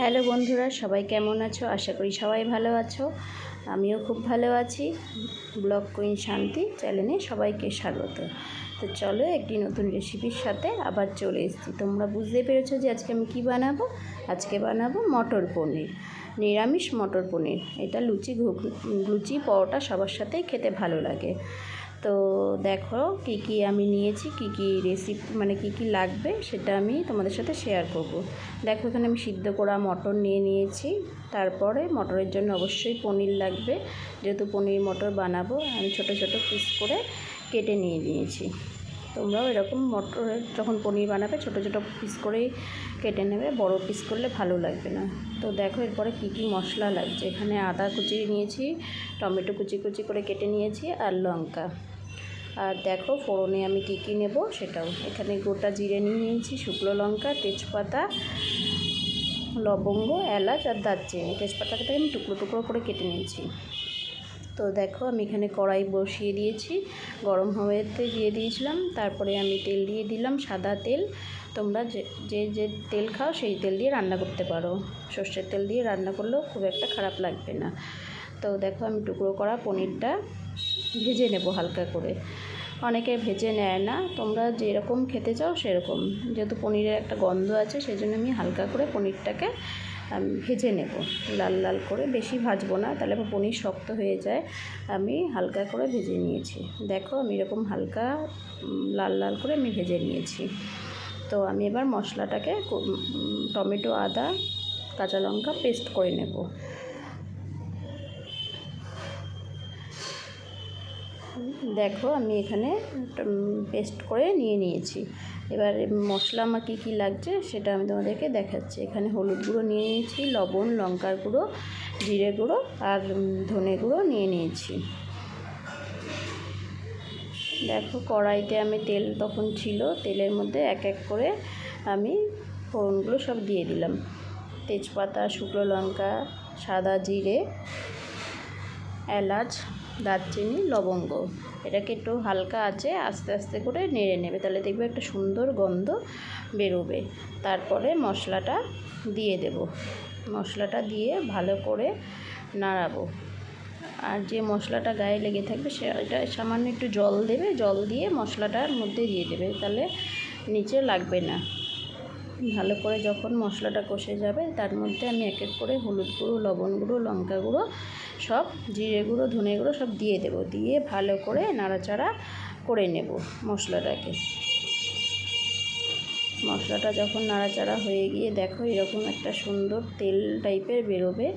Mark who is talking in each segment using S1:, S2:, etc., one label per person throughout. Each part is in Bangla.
S1: হ্যালো বন্ধুরা, সবাই কেমন আছো? আশা করি সবাই ভালো আছো। আমিও খুব ভালো আছি। ব্লগ কুইন শান্তি চ্যানেলে সবাইকে স্বাগত। তো চলো একটি নতুন রেসিপির সাথে আবার চলে এসেছি। তোমরা বুঝতে পেরেছ যে আজকে আমি কি বানাবো? আজকে বানাবো মটর পনির, নিরামিষ মটর পনির। এটা লুচি ঘুগ, লুচি, পরোটা সবার সাথেই খেতে ভালো লাগে। তো দেখো কি কি আমি নিয়েছি, কি কি রেসিপি মানে কি কি লাগবে সেটা আমি তোমাদের সাথে শেয়ার করব। দেখো এখানে আমি সিদ্ধ করা মটর নিয়ে নিয়েছি, তারপরে মটরের জন্য অবশ্যই পনির লাগবে যেহেতু পনির মটর বানাবো, আমি ছোট ছোট পিস করে কেটে নিয়ে নিয়েছি তোমরাও এরকম মটরের যখন পনির বানাবে, ছোট ছোট পিস করেই কেটে নেবে, বড় পিস করলে ভালো লাগবে না। তো দেখো এরপরে কী কী মশলা লাগছে। এখানে আদা কুচি নিয়েছি, টমেটো কুচি কুচি করে কেটে নিয়েছি আর লঙ্কা। আর দেখো ফোড়নে আমি কী কী নেব সেটাও। এখানে গোটা জিরে নিয়ে নিয়েছি, শুকনো লঙ্কা, তেজপাতা, লবঙ্গ, এলাচ আর দারচিনি। তেজপাতাটাকে আমি টুকরো টুকরো করে কেটে নিয়েছি। তো দেখো আমি এখানে কড়াই বসিয়ে দিয়েছি। গরম হওয়াতে দিয়ে দিয়েছিলাম। তারপরে আমি তেল দিয়ে দিলাম সাদা তেল। তোমরা যে যে যে তেল খাও সেই তেল দিয়ে রান্না করতে পারো। সর্ষের তেল দিয়ে রান্না করলেও খুব একটা খারাপ লাগবে না। তো দেখো আমি টুকরো করা পনিরটা ভেজে নেব হালকা করে। অনেকে ভেজে নেয় না। তোমরা যেরকম খেতে চাও সেরকম। যেহেতু পনিরের একটা গন্ধ আছে সেই জন্য আমি হালকা করে পনিরটাকে ভেজে নেব। লাল লাল করে। বেশি ভাজবো না, তাহলে পনির শক্ত হয়ে যায়। আমি হালকা করে ভেজে নিয়েছি। দেখো, আমি এরকম হালকা লাল লাল করে আমি ভেজে নিয়েছি। তো আমি এবার মশলাটাকে টমেটো, আদা, কাঁচা লঙ্কা পেস্ট করে নেব। দেখো, আমি এখানে পেস্ট করে নিয়ে নিয়েছি। এবার মশলা আমার কী কী লাগছে সেটা আমি তোমাদেরকে দেখাচ্ছি। এখানে হলুদ গুঁড়ো নিয়ে নিয়েছি, লবণ, লঙ্কার গুঁড়ো, জিরে গুঁড়ো আর ধনে গুঁড়ো নিয়ে নিয়েছি। দেখো, কড়াইতে আমি তেল তখন ছিল, তেলের মধ্যে এক এক করে আমি ফোড়নগুলো সব দিয়ে দিলাম। তেজপাতা, শুকনো লঙ্কা, সাদা জিরে, এলাচ দারচিনি, লবঙ্গ। এটাকে একটু হালকা আছে আস্তে আস্তে করে নেড়ে নেবে। তাহলে দেখবে একটা সুন্দর গন্ধ বেরোবে। তারপরে মশলাটা দিয়ে দেব। মশলাটা দিয়ে ভালো করে নাড়াবো। আর যে মশলাটা গায়ে লেগে থাকবে সেটা সামান্য একটু জল দেবে। জল দিয়ে মশলাটার মধ্যে দিয়ে দেবে। তাহলে নিচে লাগবে না। ভালো করে যখন মশলাটা কষে যাবে, তার মধ্যে আমি এক এক করে হলুদ গুঁড়ো, লবণ গুঁড়ো, লঙ্কা গুঁড়ো, সব জিরে গুঁড়ো, ধনে গুঁড়ো সব দিয়ে দেবো। দিয়ে ভালো করে নাড়াচাড়া করে নেব মশলাটাকে। মশলাটা যখন নাড়াচাড়া হয়ে গিয়ে দেখো এরকম একটা সুন্দর তেল টাইপের বেরোবে।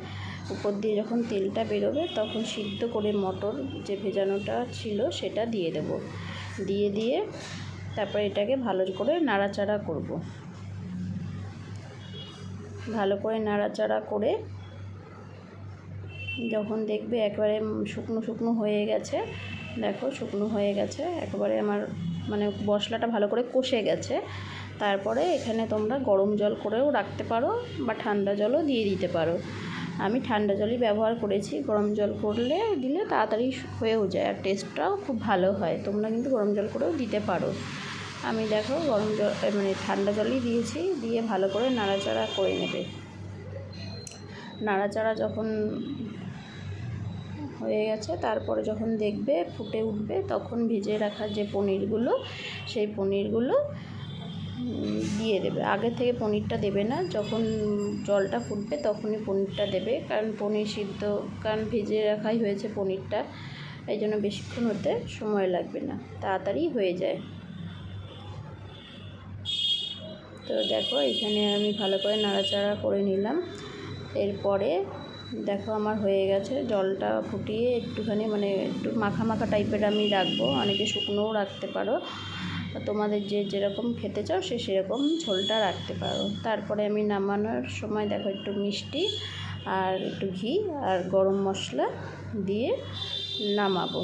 S1: উপর দিয়ে যখন তেলটা বেরোবে, তখন সিদ্ধ করে মটর যে ভেজানোটা ছিল সেটা দিয়ে দেব। দিয়ে দিয়ে তারপরে এটাকে ভালো করে নাড়াচাড়া করব। ভালো করে নাড়াচাড়া করে যখন দেখবে একবারে শুকনো শুকনো হয়ে গেছে, দেখো শুকনো হয়ে গেছে, একবারে আমার মানে মশলাটা ভালো করে কষে গেছে, তারপরে এখানে তোমরা গরম জল করেও রাখতে পারো বা ঠান্ডা জলও দিয়ে দিতে পারো। আমি ঠান্ডা জলই ব্যবহার করেছি, গরম জল করলে দিলে তাড়াতাড়ি হয়েও যায় আর টেস্টটাও খুব ভালো হয়, তোমরা কিন্তু গরম জল করেও দিতে পারো। আমি দেখো গরম জল মানে ঠান্ডা জলই দিয়েছি, দিয়ে ভালো করে নাড়াচাড়া করে নেবে। নাড়াচাড়া যখন হয়ে গেছে, তারপরে যখন দেখবে, ফুটে উঠবে, তখন ভেজে রাখা যে পনিরগুলো, সেই পনিরগুলো দিয়ে দেবে। আগে থেকে পনিরটা দেবে না, যখন জলটা ফুটবে তখনই পনিরটা দেবে, কারণ পনির সিদ্ধ, কারণ ভেজে রাখাই হয়েছে পনিরটা এই জন্য বেশিক্ষণ হতে সময় লাগবে না, তাড়াতাড়ি হয়ে যায়। তো দেখো, এখানে আমি ভালো করে নাড়াচাড়া করে নিলাম। এরপরে দেখো আমার হয়ে গেছে, জলটা ফুটিয়ে একটুখানি মানে একটু মাখা মাখা টাইপের আমি রাখব। অনেকে শুকনোও রাখতে পারো। তোমাদের যে যেরকম খেতে চাও, সে সেরকম ঝোলটা রাখতে পারো। তারপরে আমি নামানোর সময় দেখো একটু মিষ্টি আর একটু ঘি আর গরম মশলা দিয়ে নামাবো।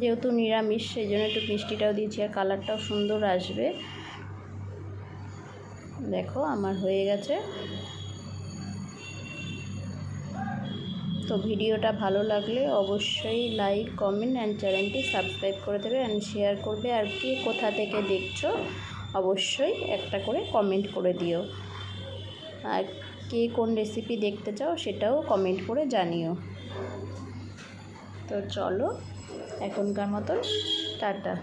S1: যেহেতু নিরামিষ, সেই জন্য একটু মিষ্টিটাও দিয়েছি আর কালারটাও সুন্দর আসবে। দেখো, আমার হয়ে গেছে। তো ভিডিওটা ভালো লাগলে অবশ্যই লাইক কমেন্ট অ্যান্ড চ্যানেলটি সাবস্ক্রাইব করে দেবে অ্যান্ড শেয়ার করবে। আর কি কোথা থেকে দেখছ, অবশ্যই একটা করে কমেন্ট করে দিও। আর কে কোন রেসিপি দেখতে চাও, সেটাও কমেন্ট করে জানিও। তো চলো, এখনকার মতন টাটা।